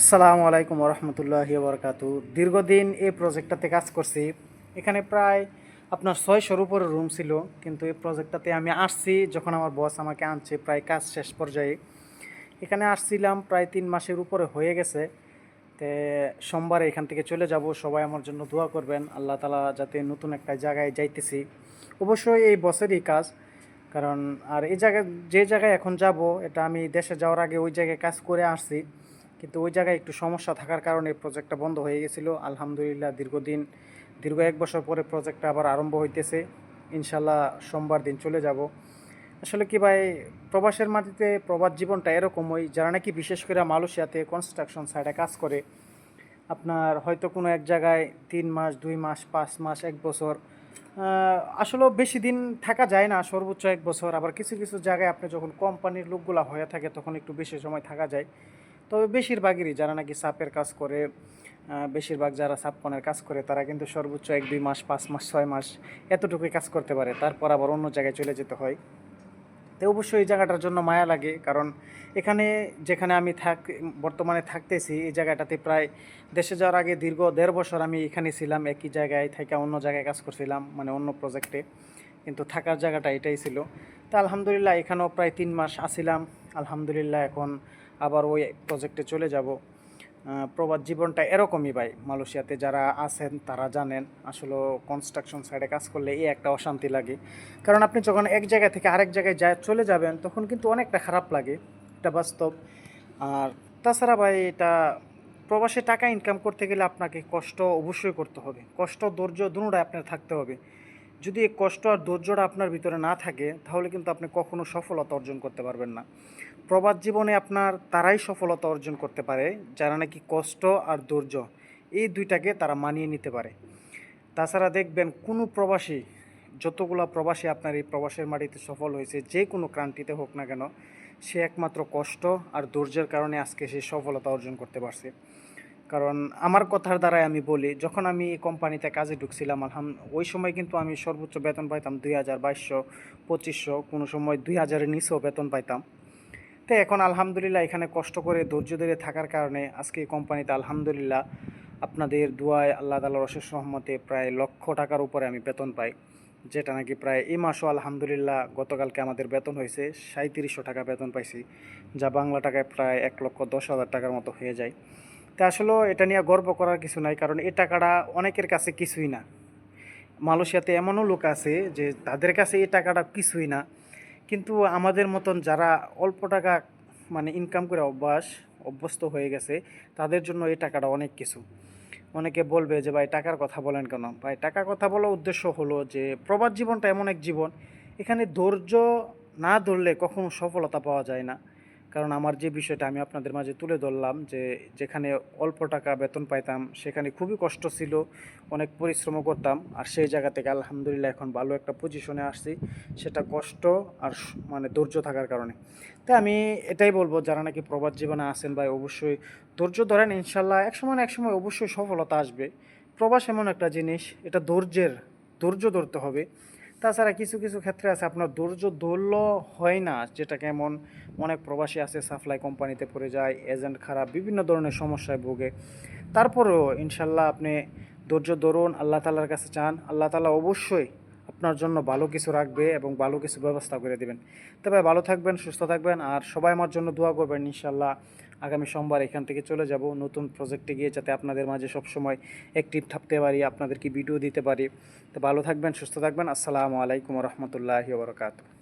আসসালামু আলাইকুম রহমতুল্লাহ বরকাতু দীর্ঘদিন এই প্রজেক্টটাতে কাজ করছি। এখানে প্রায় আপনার ছয়শোর উপরে রুম ছিল, কিন্তু এই প্রজেক্টটাতে আমি আসছি যখন আমার বস আমাকে আনছে প্রায় কাজ শেষ পর্যায়ে। এখানে আসছিলাম প্রায় তিন মাসের উপরে হয়ে গেছে। তে সোমবারে এখান থেকে চলে যাব, সবাই আমার জন্য দোয়া করবেন। আল্লাহ তালা যাতে নতুন একটা জায়গায় যাইতেছি। অবশ্যই এই বসেরই কাজ, কারণ আর এই জায়গায়, যে জায়গায় এখন যাব, এটা আমি দেশে যাওয়ার আগে ওই জায়গায় কাজ করে আসছি। কিন্তু ওই জায়গায় একটু সমস্যা থাকার কারণে প্রজেক্টটা বন্ধ হয়ে গেছিল। আলহামদুলিল্লাহ দীর্ঘদিন, দীর্ঘ এক বছর পরে প্রজেক্টটা আবার আরম্ভ হইতেছে। ইনশাল্লাহ সোমবার দিন চলে যাব। আসলে কি ভাই, প্রবাসের মাটিতে প্রবাস জীবনটা এরকমই, যারা নাকি বিশেষ করে মালয়েশিয়াতে কনস্ট্রাকশন সাইডে কাজ করে, আপনার হয়তো কোনো এক জায়গায় তিন মাস, দুই মাস, পাঁচ মাস, এক বছর আসলে বেশি দিন থাকা যায় না, সর্বোচ্চ এক বছর। আবার কিছু কিছু জায়গায় আপনি যখন কোম্পানির লোকগুলা হয়ে থাকে, তখন একটু বেশি সময় থাকা যায়। তবে বেশিরভাগেরই যারা নাকি সাপের কাজ করে বেশিরভাগ যারা সাপকনের কাজ করে, তারা কিন্তু সর্বোচ্চ এক, দুই মাস, পাঁচ মাস, ছয় মাস এতটুকুই কাজ করতে পারে। তারপর আবার অন্য জায়গায় চলে যেতে হয়। তো অবশ্যই এই জায়গাটার জন্য মায়া লাগে, কারণ এখানে যেখানে আমি থাক, বর্তমানে থাকতেছি, এই জায়গাটাতে প্রায় দেশে যাওয়ার আগে দীর্ঘ দেড় বছর আমি এখানে ছিলাম, একই জায়গায় থেকে অন্য জায়গায় কাজ করছিলাম মানে অন্য প্রজেক্টে কিন্তু থাকার জায়গাটা এটাই ছিল। তা আলহামদুলিল্লাহ এখানেও প্রায় তিন মাস আসিলাম আলহামদুলিল্লাহ এখন আবার ওই প্রজেক্টে চলে যাব। প্রবাদ জীবনটা এরকমই ভাই। মালয়েশিয়াতে যারা আছেন, তারা জানেন আসলে কনস্ট্রাকশন সাইডে কাজ করলে এই একটা অশান্তি লাগে। কারণ আপনি যখন এক জায়গা থেকে আরেক জায়গায় যায়, চলে যাবেন, তখন কিন্তু অনেকটা খারাপ লাগে। এটা বাস্তব। আর তাছাড়া ভাই এটা প্রবাসে টাকা ইনকাম করতে গেলে আপনাকে কষ্ট অবশ্যই করতে হবে। কষ্ট, ধৈর্য দুটোটাই আপনার থাকতে হবে। যদি এই কষ্ট আর ধৈর্যটা আপনার ভিতরে না থাকে, তাহলে কিন্তু আপনি কখনো সফলতা অর্জন করতে পারবেন না। প্রবাদ জীবনে আপনার তারাই সফলতা অর্জন করতে পারে, যারা নাকি কষ্ট আর ধৈর্য, এই দুইটাকে তারা মানিয়ে নিতে পারে। তাছাড়া দেখবেন কোনো প্রবাসী, যতগুলো প্রবাসী আপনার এই প্রবাসের মাটিতে সফল হয়েছে, যে কোনো ক্রান্তিতে হোক না কেন, সে একমাত্র কষ্ট আর ধৈর্যের কারণে আজকে সে সফলতা অর্জন করতে পারছে। কারণ আমার কথার দ্বারাই আমি বলি, যখন আমি এই কোম্পানিতে কাজে ঢুকছিলাম, আলহাম, ওই সময় কিন্তু আমি সর্বোচ্চ বেতন পাইতাম দুই হাজার বাইশশো, পঁচিশশো, কোনো সময় দুই হাজারের নিচেও বেতন পাইতাম। তো এখন আলহামদুলিল্লাহ এখানে কষ্ট করে ধৈর্য ধরে থাকার কারণে আজকে এই কোম্পানিতে আলহামদুলিল্লাহ আপনাদের দুয়ায় আল্লাহ তালার অশেষ রহমতে প্রায় লক্ষ টাকার উপরে আমি বেতন পাই, যেটা নাকি প্রায় এই মাসও আলহামদুলিল্লাহ গতকালকে আমাদের বেতন হয়েছে সাঁত্রিশশো টাকা বেতন পাইছি, যা বাংলা টাকায় প্রায় এক লক্ষ দশ হাজার টাকার মতো হয়ে যায়। তা আসলে এটা নিয়ে গর্ব করার কিছু নাই, কারণ এ টাকাটা অনেকের কাছে কিছুই না। মালয়েশিয়াতে এমনও লোক আছে যে তাদের কাছে এই টাকাটা কিছুই না। কিন্তু আমাদের মতন যারা অল্প টাকা মানে ইনকাম করে অভ্যাস, অভ্যস্ত হয়ে গেছে, তাদের জন্য এই টাকাটা অনেক কিছু। অনেকে বলবে যে, ভাই, টাকার কথা বলেন কেন? ভাই, টাকার কথা বলার উদ্দেশ্য হলো যে প্রবাদ জীবনটা এমন এক জীবন, এখানে ধৈর্য না ধরলে কখনো সফলতা পাওয়া যায় না। কারণ আমার যে বিষয়টা আমি আপনাদের মাঝে তুলে ধরলাম যে যেখানে অল্প টাকা বেতন পাইতাম, সেখানে খুবই কষ্ট ছিল, অনেক পরিশ্রমও করতাম, আর সেই জায়গা থেকে আলহামদুলিল্লাহ এখন ভালো একটা পজিশনে আসছি, সেটা কষ্ট আর মানে ধৈর্য থাকার কারণে। তাই আমি এটাই বলব, যারা নাকি প্রবাদ জীবনে আছেন ভাই, অবশ্যই ধৈর্য ধরেন, ইনশাল্লাহ এক সময় এক সময় অবশ্যই সফলতা আসবে। প্রবাস এমন একটা জিনিস, এটা ধৈর্যের, ধৈর্য ধরতে হবে। তাছাড়া কিছু কিছু ক্ষেত্রে আছে, আপনার ধৈর্য ধরল হয় না, যেটা কেমন অনেক প্রবাসী আছে সাপ্লাই কোম্পানিতে পড়ে যায় এজেন্ট খারাপ, বিভিন্ন ধরনের সমস্যায় ভোগে। তারপরেও ইনশাল্লাহ আপনি ধৈর্য ধরুন, আল্লাহ তালার কাছে চান, আল্লাহ তালা অবশ্যই আপনার জন্য ভালো কিছু রাখবে এবং ভালো কিছু ব্যবস্থা করে দেবেন। তবে ভালো থাকবেন, সুস্থ থাকবেন, আর সবাই আমার জন্য দোয়া করবেন, ইনশাল্লাহ। আগামী সোমবার এখান থেকে চলে যাব নতুন প্রজেক্টে গিয়ে যাতে আপনাদের মাঝে সবসময় অ্যাক্টিভ থাকতে পারি আপনাদেরকে ভিডিও দিতে পারি। তো ভালো থাকবেন, সুস্থ থাকবেন। আসসালামু আলাইকুম রহমতুল্লাহি বরকাত